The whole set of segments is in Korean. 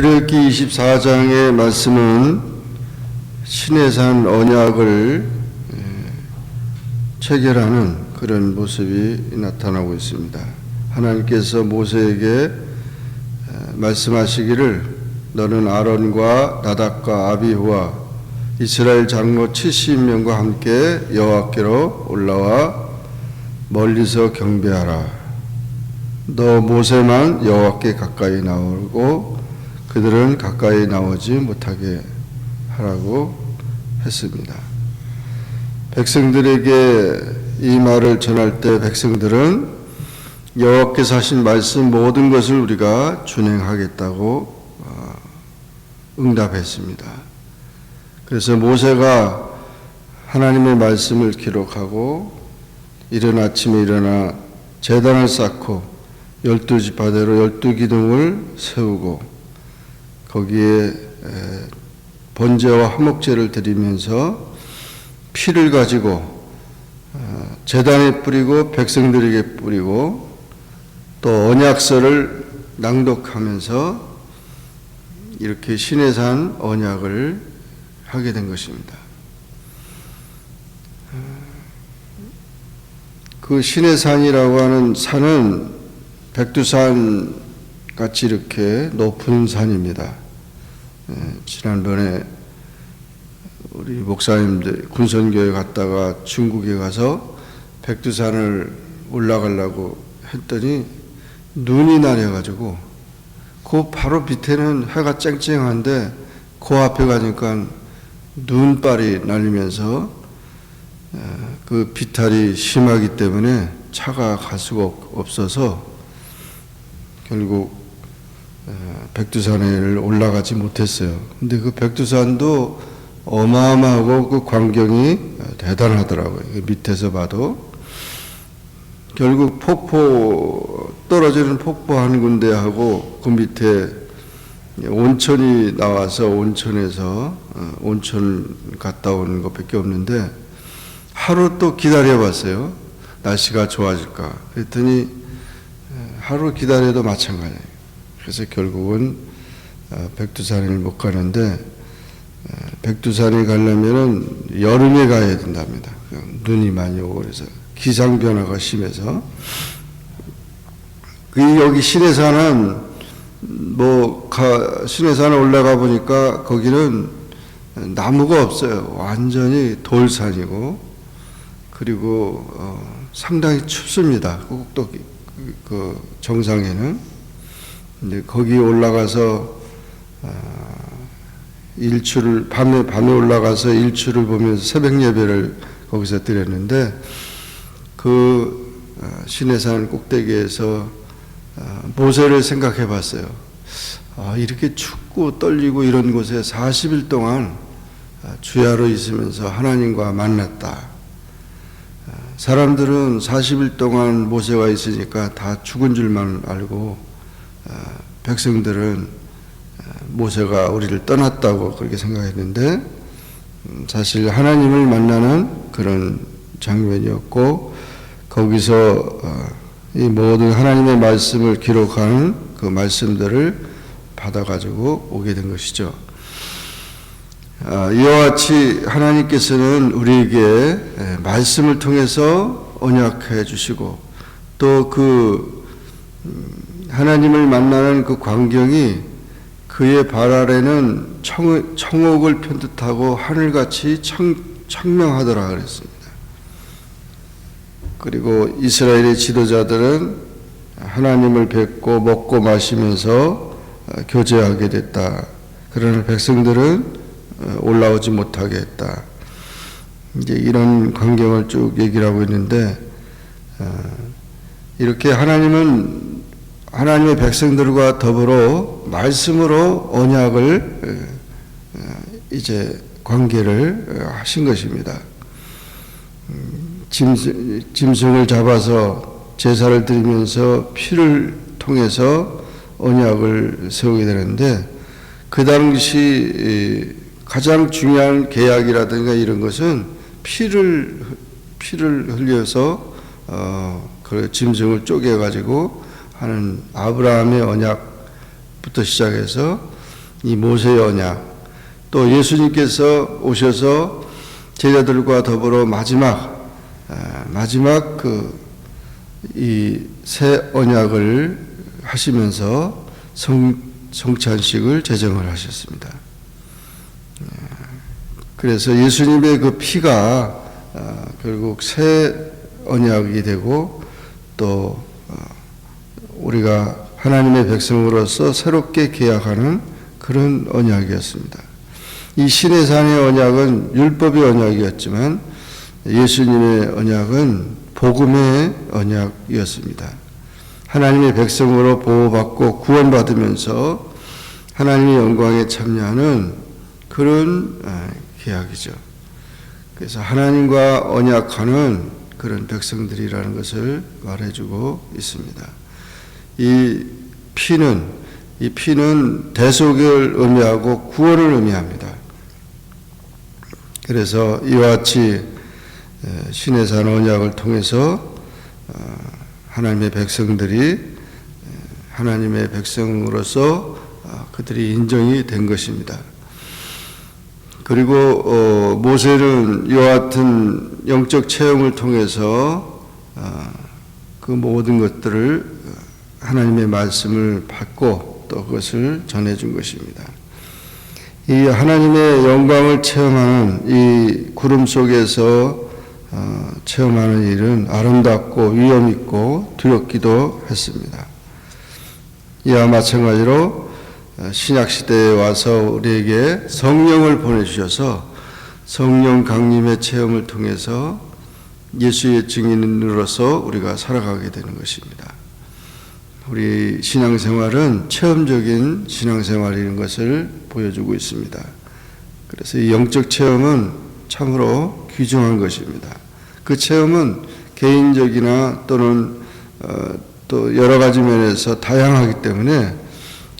출애굽기 24장의 말씀은 신해산 언약을 에, 체결하는 그런 모습이 나타나고 있습니다. 하나님께서 모세에게 에, 말씀하시기를 너는 아론과 나답과 아비후와 이스라엘 장로 70명과 함께 여호와께로 올라와 멀리서 경배하라. 너 모세만 여호와께 가까이 나오고 그들은 가까이 나오지 못하게 하라고 했습니다. 백성들에게 이 말을 전할 때 백성들은 여호와께서 하신 말씀 모든 것을 우리가 준행하겠다고 어, 응답했습니다. 그래서 모세가 하나님의 말씀을 기록하고 이른 아침에 일어나 제단을 쌓고 열두 지파대로 열두 기둥을 세우고 거기에 번제와 화목제를 드리면서 피를 가지고 어, 제단에 뿌리고 백성들에게 뿌리고 또 언약서를 낭독하면서 이렇게 신해산 언약을 하게 된 것입니다. 그 신해산이라고 하는 산은 백두산 같이 이렇게 높은 산입니다. 예, 지난번에 우리 목사님들 군선교회 갔다가 중국에 가서 백두산을 올라가려고 했더니 눈이 나려가지고 그 바로 밑에는 해가 쨍쨍한데 그 앞에 가니까 눈발이 날리면서 어, 그 비탈이 심하기 때문에 차가 갈 수가 없어서 결국 어, 백두산을 올라가지 못했어요. 근데 그 백두산도 어마어마하고 그 광경이 대단하더라고요. 밑에서 봐도 결국 폭포 떨어지는 폭포 한 군데하고 그 밑에 온천이 나와서 온천에서 어, 온천 갔다 오는 것밖에 없는데 하루 또 기다려봤어요. 날씨가 좋아질까. 그랬더니 하루 기다려도 마찬가지예요. 그래서 결국은 어, 백두산을 못 가는데 백두산에 가려면은 여름에 가야 된답니다. 눈이 많이 오고 그래서 기상 변화가 심해서 그 여기 신해산은 뭐 가, 신해산에 올라가 보니까 거기는 나무가 없어요. 완전히 돌산이고 그리고 어, 상당히 춥습니다. 꼭또 그, 그 정상에는 근데 거기 올라가서 어, 일출을 밤에 밤에 올라가서 일출을 보면서 새벽 예배를 거기서 드렸는데 그 어, 신해산 꼭대기에서 어, 모세를 생각해 봤어요. 아, 이렇게 춥고 떨리고 이런 곳에 40일 동안 어, 주야로 있으면서 하나님과 만났다. 사람들은 40일 동안 모세가 있으니까 다 죽은 줄만 알고 백성들은 모세가 우리를 떠났다고 그렇게 생각했는데 음, 사실 하나님을 만나는 그런 장면이었고 거기서 어, 이 모든 하나님의 말씀을 기록하는 그 말씀들을 받아가지고 오게 된 것이죠. 아, 이와 같이 하나님께서는 우리에게 말씀을 통해서 언약해 주시고 또그 음, 하나님을 만나는 그 광경이 그의 발 아래는 청, 청옥을 편듯하고 하늘같이 청, 청명하더라 그랬습니다. 그리고 이스라엘의 지도자들은 하나님을 뵙고 먹고 마시면서 교제하게 됐다. 그러나 백성들은 올라오지 못하게 했다. 이제 이런 광경을 쭉 얘기를 하고 있는데 이렇게 하나님은 하나님의 백성들과 더불어 말씀으로 언약을 이제 관계를 하신 것입니다. 음, 짐승 을 잡아서 제사를 드리면서 피를 통해서 언약을 세우게 되는데 그 당시 가장 중요한 계약이라든가 이런 것은 피를 피를 흘려서 어, 그 짐승을 쪼개 가지고 하는 아브라함의 언약부터 시작해서 이 모세의 언약, 또 예수님께서 오셔서 제자들과 더불어 마지막 아, 마지막 그 이 새 언약을 하시면서 성 성찬식을 제정을 하셨습니다. 예, 그래서 예수님의 그 피가 아, 결국 새 언약이 되고 또 어, 우리가 하나님의 백성으로서 새롭게 계약하는 그런 언약이었습니다. 이 신의 산의 언약은 율법의 언약이었지만 예수님의 언약은 복음의 언약이었습니다. 하나님의 백성으로 보호받고 구원받으면서 하나님의 영광에 참여하는 그런 아, 계약이죠. 그래서 하나님과 언약하는 그런 백성들이라는 것을 말해주고 있습니다. 이 피는 이 피는 대속을 의미하고 구원을 의미합니다. 그래서 이와 같이 신의 산 언약을 통해서 어, 하나님의 백성들이 하나님의 백성으로서 어, 그들이 인정이 된 것입니다. 그리고 어, 모세는 이와 같은 영적 체험을 통해서 그 모든 것들을 하나님의 말씀을 받고 또 그것을 전해준 것입니다. 이 하나님의 영광을 체험하는 이 구름 속에서 어, 체험하는 일은 아름답고 위험 있고 두렵기도 했습니다. 이와 마찬가지로 어, 신약 시대에 와서 우리에게 성령을 보내주셔서 성령 강림의 체험을 통해서 예수의 증인으로서 우리가 살아가게 되는 것입니다. 우리 신앙생활은 체험적인 신앙생활인 것을 보여주고 있습니다. 그래서 이 영적 체험은 참으로 귀중한 것입니다. 그 체험은 개인적이나 또는 어, 또 여러 가지 면에서 다양하기 때문에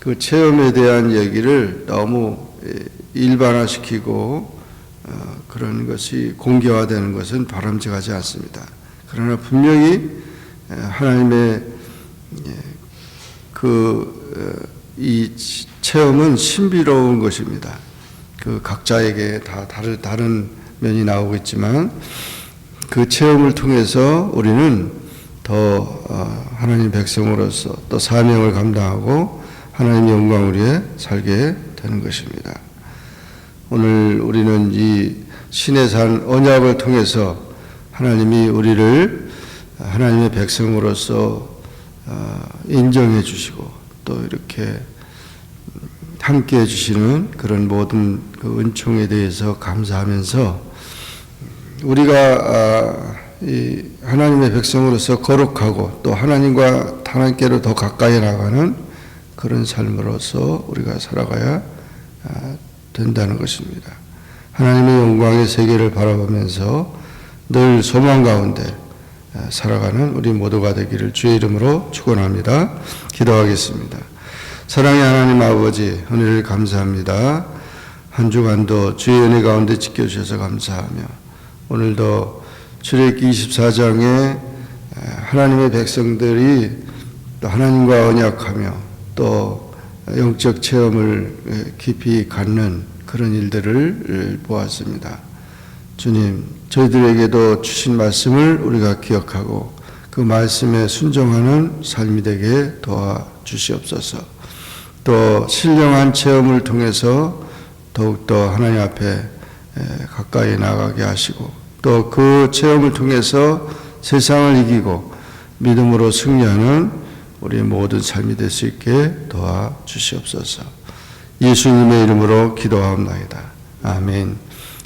그 체험에 대한 얘기를 너무 일반화시키고 어, 그런 것이 공개화되는 것은 바람직하지 않습니다. 그러나 분명히 하나님의 그이 어, 체험은 신비로운 것입니다. 그 각자에게 다 다른 다른 면이 나오고 있지만 그 체험을 통해서 우리는 더 어, 하나님 백성으로서 또 사명을 감당하고 하나님 영광을 위해 살게 되는 것입니다. 오늘 우리는 이 신의 산 언약을 통해서 하나님이 우리를 하나님의 백성으로서 어, 인정해 주시고 또 이렇게 함께 해주시는 그런 모든 그 은총에 대해서 감사하면서 우리가 아, 하나님의 백성으로서 거룩하고 또 하나님과 하나님께로 더 가까이 나가는 그런 삶으로서 우리가 살아가야 아, 된다는 것입니다. 하나님의 영광의 세계를 바라보면서 늘 소망 가운데 아, 살아가는 우리 모두가 되기를 주의 이름으로 축원합니다. 기도하겠습니다. 사랑의 하나님 아버지 은혜를 감사합니다. 한 주간도 주의 은혜 가운데 지켜주셔서 감사하며 오늘도 출애굽기 24장에 하나님의 백성들이 또 하나님과 언약하며 또 영적 체험을 깊이 갖는 그런 일들을 보았습니다. 주님, 저희들에게도 주신 말씀을 우리가 기억하고 그 말씀에 순종하는 삶이 되게 도와 주시옵소서. 또 신령한 체험을 통해서 더욱더 하나님 앞에 가까이 나가게 하시고 또 그 체험을 통해서 세상을 이기고 믿음으로 승리하는 우리 모든 삶이 될 수 있게 도와 주시옵소서. 예수님의 이름으로 기도하옵나이다. 아멘.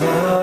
sun.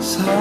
사랑